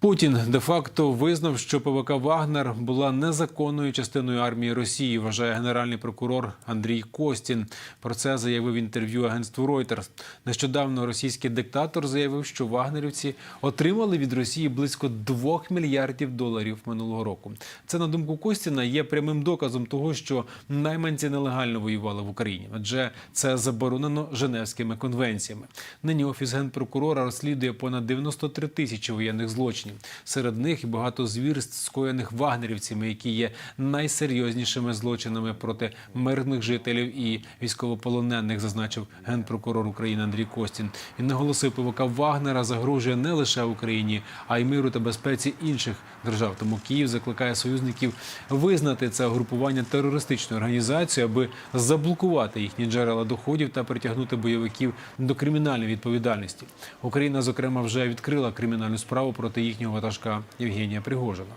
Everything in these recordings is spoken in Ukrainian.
Путін де-факто визнав, що ПВК Вагнер була незаконною частиною армії Росії. Вважає генеральний прокурор Андрій Костін. Про це заявив інтерв'ю агентству Reuters. Нещодавно російський диктатор заявив, що вагнерівці отримали від Росії близько 2 мільярдів доларів минулого року. Це на думку Костіна є прямим доказом того, що найманці нелегально воювали в Україні, адже це заборонено Женевськими конвенціями. Нині офіс генпрокурора розслідує понад 93 тисячі воєнних злочинів. Серед них багато звірств, скоєних вагнерівцями, які є найсерйознішими злочинами проти мирних жителів і військовополонених, зазначив генпрокурор України Андрій Костін. Він наголосив, ПВК Вагнера загрожує не лише Україні, а й миру та безпеці інших держав. Тому Київ закликає союзників визнати це угрупування терористичною організацією, аби заблокувати їхні джерела доходів та притягнути бойовиків до кримінальної відповідальності. Україна, зокрема, вже відкрила кримінальну справу проти їхнього ватажка Євгенія Пригожина.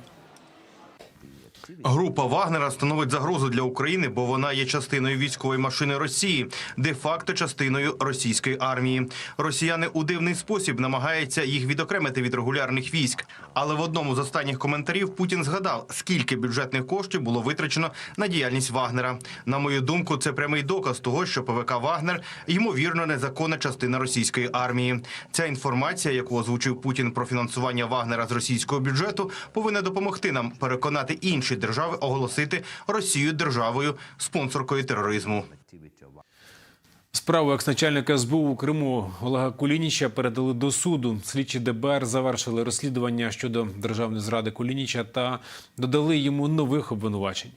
Група Вагнера становить загрозу для України, бо вона є частиною військової машини Росії, де-факто частиною російської армії. Росіяни у дивний спосіб намагаються їх відокремити від регулярних військ. Але в одному з останніх коментарів Путін згадав, скільки бюджетних коштів було витрачено на діяльність Вагнера. На мою думку, це прямий доказ того, що ПВК Вагнер ймовірно незаконна частина російської армії. Ця інформація, яку озвучив Путін про фінансування Вагнера з російського бюджету, повинна допомогти нам переконати інші держави оголосити Росію державою спонсоркою тероризму. Справу екс-начальника СБУ у Криму Олега Кулініча передали до суду. Слідчі ДБР завершили розслідування щодо державної зради Кулініча та додали йому нових обвинувачень.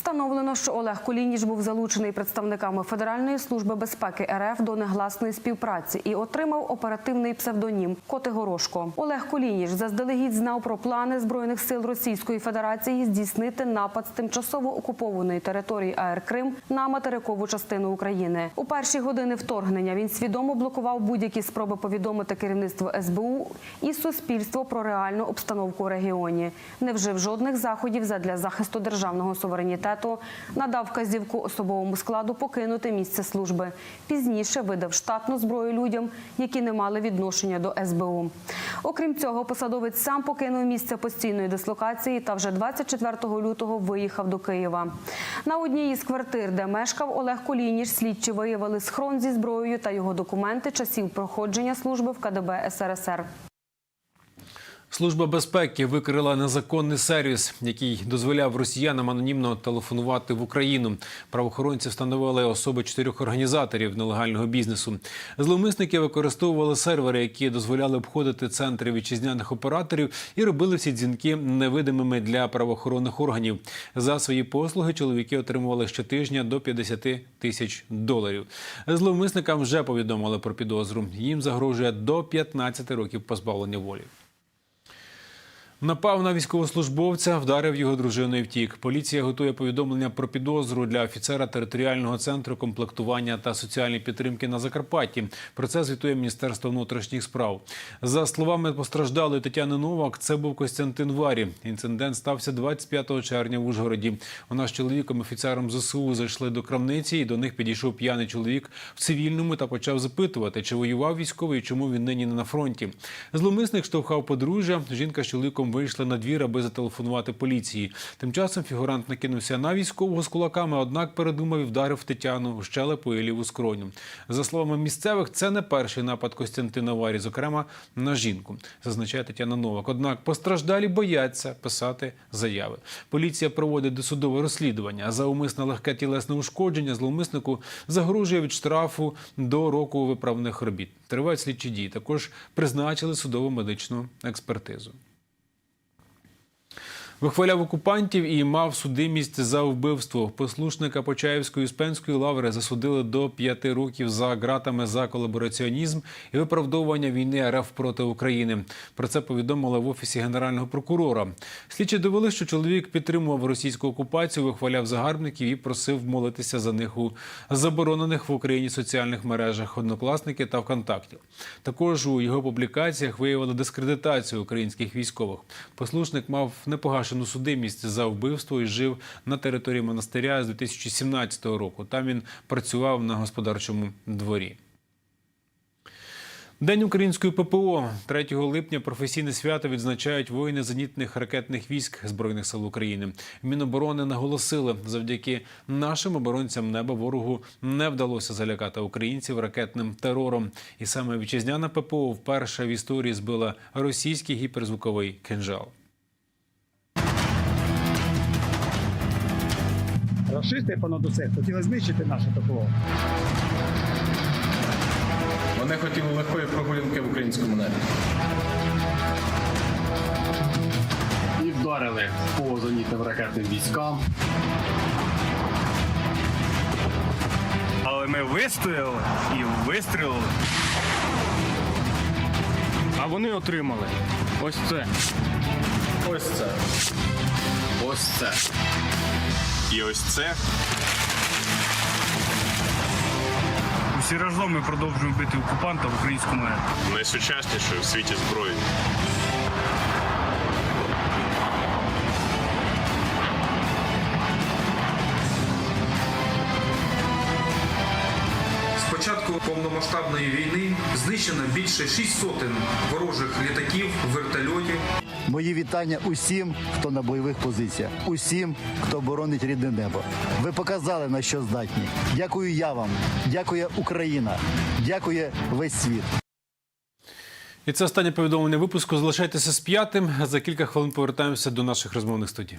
Встановлено, що Олег Кулініч був залучений представниками Федеральної служби безпеки РФ до негласної співпраці і отримав оперативний псевдонім Коти Горошко. Олег Кулініч заздалегідь знав про плани збройних сил Російської Федерації здійснити напад з тимчасово окупованої території АР Крим на материкову частину України. У перші години вторгнення він свідомо блокував будь-які спроби повідомити керівництво СБУ і суспільство про реальну обстановку у регіоні. Не вжив жодних заходів задля захисту державного суверенітету, надав вказівку особовому складу покинути місце служби. Пізніше видав штатну зброю людям, які не мали відношення до СБУ. Окрім цього, посадовець сам покинув місце постійної дислокації та вже 24 лютого виїхав до Києва. На одній із квартир, де мешкав Олег Колініш, слідчі виявили схрон зі зброєю та його документи часів проходження служби в КДБ СРСР. Служба безпеки викрила незаконний сервіс, який дозволяв росіянам анонімно телефонувати в Україну. Правоохоронці встановили особи чотирьох організаторів нелегального бізнесу. Зловмисники використовували сервери, які дозволяли обходити центри вітчизняних операторів і робили всі дзвінки невидимими для правоохоронних органів. За свої послуги чоловіки отримували щотижня до 50 тисяч доларів. Зловмисникам вже повідомили про підозру. Їм загрожує до 15 років позбавлення волі. Напав на військовослужбовця, вдарив його дружину і втік. Поліція готує повідомлення про підозру для офіцера територіального центру комплектування та соціальної підтримки на Закарпатті. Про це звітує Міністерство внутрішніх справ. За словами постраждалої Тетяни Новак, це був Костянтин Варі. Інцидент стався 25 червня в Ужгороді. Вона з чоловіком, офіцером ЗСУ, зайшли до крамниці, і до них підійшов п'яний чоловік в цивільному та почав запитувати, чи воював військовий чому він нині не на фронті. Зловмисник штовхав подружжя. Жінка з чоловіком вийшли на двір, аби зателефонувати поліції. Тим часом фігурант накинувся на військового з кулаками, однак передумав і вдарив Тетяну у щелепу і ліву скроню. За словами місцевих, це не перший напад Костянтина Варі, зокрема на жінку, зазначає Тетяна Новак. Однак постраждалі бояться писати заяви. Поліція проводить досудове розслідування. За умисне легке тілесне ушкодження зловмиснику загрожує від штрафу до року виправних робіт. Тривають слідчі дії. Також призначили судово медичну експертизу. Вихваляв окупантів і мав судимість за вбивство. Послушника Почаївської Успенської лаври засудили до п'яти років за ґратами за колабораціонізм і виправдовування війни РФ проти України. Про це повідомили в офісі генерального прокурора. Слідчі довели, що чоловік підтримував російську окупацію, вихваляв загарбників і просив молитися за них у заборонених в Україні соціальних мережах однокласники та ВКонтакті. Також у його публікаціях виявили дискредитацію українських військових. Послушник мав непогашену судимість за вбивство і жив на території монастиря з 2017 року. Там він працював на господарчому дворі. День української ППО 3 липня професійне свято відзначають воїни зенітних ракетних військ збройних сил України. Міноборони наголосили, завдяки нашим оборонцям неба ворогу не вдалося залякати українців ракетним терором. І саме вітчизняна ППО вперше в історії збила російський гіперзвуковий кинжал. Рашисти понад усе хотіли знищити наше ППО. Вони хотіли легкої прогулянки в українському небі. і вдарили по зенітним ракетним військам. Але ми вистояли і вистрілили. А вони отримали ось це. Ось це. Ось це. І ось це. Усі разом ми продовжуємо бити окупанта в українському небі. найсучаснішою в світі зброї. З початку повномасштабної війни знищено більше шість сотень ворожих літаків, вертольотів. Мої вітання усім, хто на бойових позиціях, усім, хто боронить рідне небо. Ви показали на що здатні. Дякую я вам, дякує Україна, дякує весь світ. І це останнє повідомлення випуску. Залишайтеся з п'ятим. За кілька хвилин повертаємося до наших розмовних студій.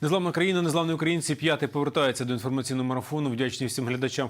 Незламна країна, незламні українці. п'яти повертається до інформаційного марафону. Вдячні всім глядачам,